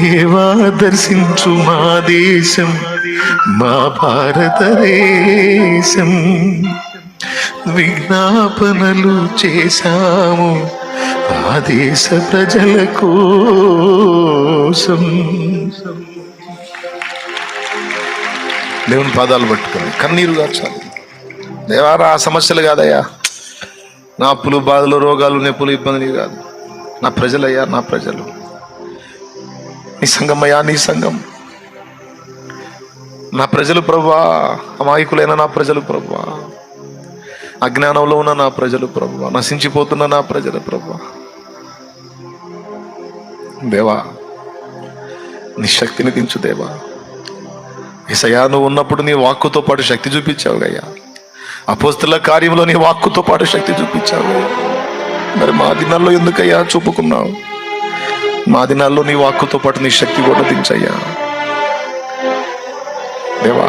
దేవా దర్శించు మా దేశం మా భారతదేశం. విజ్ఞాపనలు చేశాము ఆ దేశ ప్రజల కోసం. దేవుని పాదాలు పట్టుకుని కన్నీరు కాచాలి. దేవారా ఆ సమస్యలు కాదయ్యా. నా అప్పులు బాధలు రోగాలు నొప్పులు ఇబ్బందులు కాదు. నా ప్రజలయ్యా నా ప్రజలు. నీ సంఘమయ్యా అయ్యా నీ సంఘం నా ప్రజలు ప్రభా అమాయకులైన నా ప్రజలు ప్రభా అజ్ఞానంలో ఉన్న నా ప్రజలు ప్రభా నశించిపోతున్న నా ప్రజలు ప్రభా దేవా నీ శక్తిని దించు దేవా. ఏసయ్యా నువ్వు ఉన్నప్పుడు నీ వాక్కుతో పాటు శక్తి చూపించావు అయ్యా అపోస్తుల కార్యంలో నీ వాక్కుతో పాటు శక్తి చూపించావు మరి మా దినాల్లో ఎందుకయ్యా చూపుకున్నావు? మా దినాల్లో నీ వాక్కుతో పాటు నీ శక్తి కూడా దించయ్యా. దేవా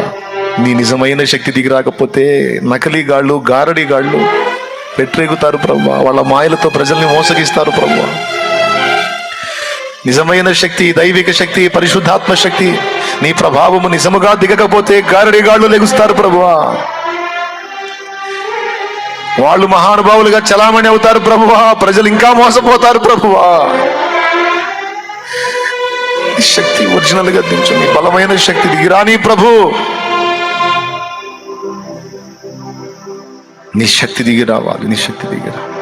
నీ నిజమైన శక్తి దిగి రాకపోతే నకలీ గాళ్ళు గారడి గాళ్ళు పెట్టరేగుతారు ప్రభు వాళ్ళ మాయలతో ప్రజల్ని మోసగిస్తారు ప్రభు నిజమైన శక్తి దైవిక శక్తి పరిశుద్ధాత్మ శక్తి నీ ప్రభావము నిజముగా దిగకపోతే గారడి గాళ్ళు లెగుస్తారు ప్రభువా వాళ్ళు మహానుభావులుగా చలామణి అవుతారు ప్రభువా ప్రజలు ఇంకా మోసపోతారు ప్రభువా నీ శక్తి ఒరిజినల్గా దించు నీ బలమైన శక్తి దిగిరాని ప్రభు. నీ శక్తి దిగి రావాలి నీ శక్తి దిగి రావాలి.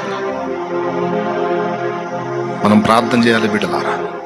మనం ప్రార్థన చేయాలి బిడ్డలారా.